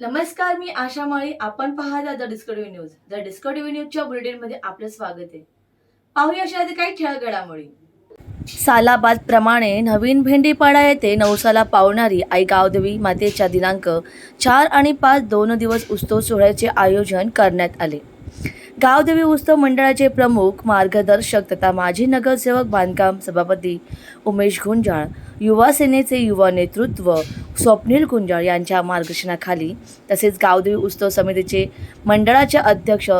नमस्कार मी आशा माळी. आपण पाहता the Discovery news. The Discovery न्यूजच्या बुलेटिनमध्ये आपलं स्वागत आहे. पाहूया अशा काही ठळक घडामोडी सालाबाद प्रमाणे नवीन भेंडीपाडा येथे नवसाला पावणारी आई गावदेवी मातेच्या दिनांक चार आणि पाच दोन दिवस उत्सव सोहळ्याचे आयोजन करण्यात आले. गावदेवी उत्सव मंडळाचे प्रमुख मार्गदर्शक तथा माजी नगरसेवक बांधकाम सभापती उमेश गुंजाळ युवा सेनेचे युवा नेतृत्व स्वप्नील गुंजाळ यांच्या मार्गदर्शनाखाली तसेच गावदेवी उत्सव समितीचे मंडळाचे अध्यक्ष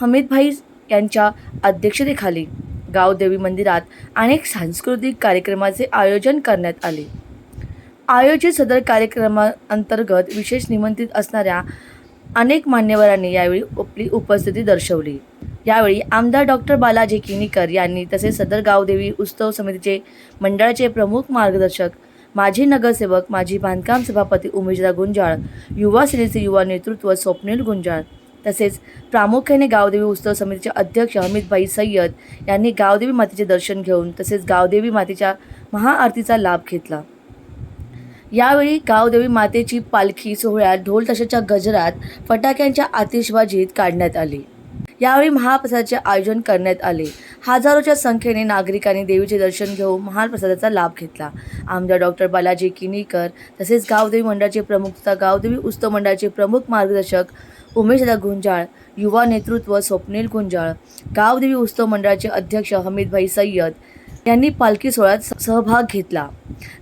हमीदभाई यांच्या अध्यक्षतेखाली गावदेवी मंदिरात अनेक सांस्कृतिक कार्यक्रमाचे आयोजन करण्यात आले. आयोजित सदर कार्यक्रमाअंतर्गत विशेष निमंत्रित असणाऱ्या अनेक मान्यवरांनी यावेळी आपली उपस्थिती दर्शवली. यावेळी आमदार डॉक्टर बालाजी किनीकर यांनी तसेच सदर गावदेवी उत्सव समितीचे मंडळाचे प्रमुख मार्गदर्शक माजी नगरसेवक माजी बांधकाम सभापती उमेशदा गुंजाळ युवा सेनेचे युवा नेतृत्व स्वप्नील गुंजाळ तसेच प्रामुख्याने गावदेवी उत्सव समितीचे अध्यक्ष हमीदभाई सय्यद यांनी गावदेवी मातेचे दर्शन घेऊन तसेच गावदेवी मातेच्या महाआरतीचा लाभ घेतला. यावेळी गावदेवी मातेची पालखी सोहळ्यात ढोल तशाच्या गजरात फटाक्यांच्या आतिषबाजीत काढण्यात आली. यावेळी महाप्रसादाचे आयोजन करण्यात आले. हजारोच्या संख्येने नागरिकांनी देवीचे दर्शन घेऊन महाप्रसादाचा लाभ घेतला. आमदार डॉक्टर बालाजी किनीकर तसेच गावदेवी मंडळाचे प्रमुख तथा गावदेवी उत्सव मंडळाचे प्रमुख मार्गदर्शक उमेशदा गुंजाळ युवा नेतृत्व स्वप्नील गुंजाळ गावदेवी उत्सव मंडळाचे अध्यक्ष हमीदभाई सय्यद यांनी पालखी सोहळ्यात सहभाग घेतला.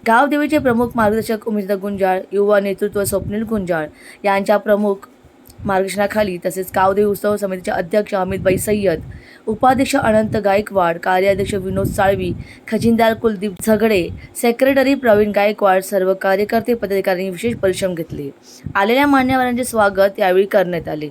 गावदेवीचे प्रमुख मार्गदर्शक उमेशदा गुंजाळ युवा नेतृत्व स्वप्नील गुंजाळ यांच्या प्रमुख मार्गदर्शनाखाली तसेच गावदेवी उत्सव समितीचे अध्यक्ष अमितबाई सय्यद उपाध्यक्ष अनंत गायकवाड कार्याध्यक्ष विनोद साळवी खजिनदार कुलदीप झगडे सेक्रेटरी प्रवीण गायकवाड सर्व कार्यकर्ते पदाधिकाऱ्यांनी विशेष परिश्रम घेतले. आलेल्या मान्यवरांचे स्वागत यावेळी करण्यात आले.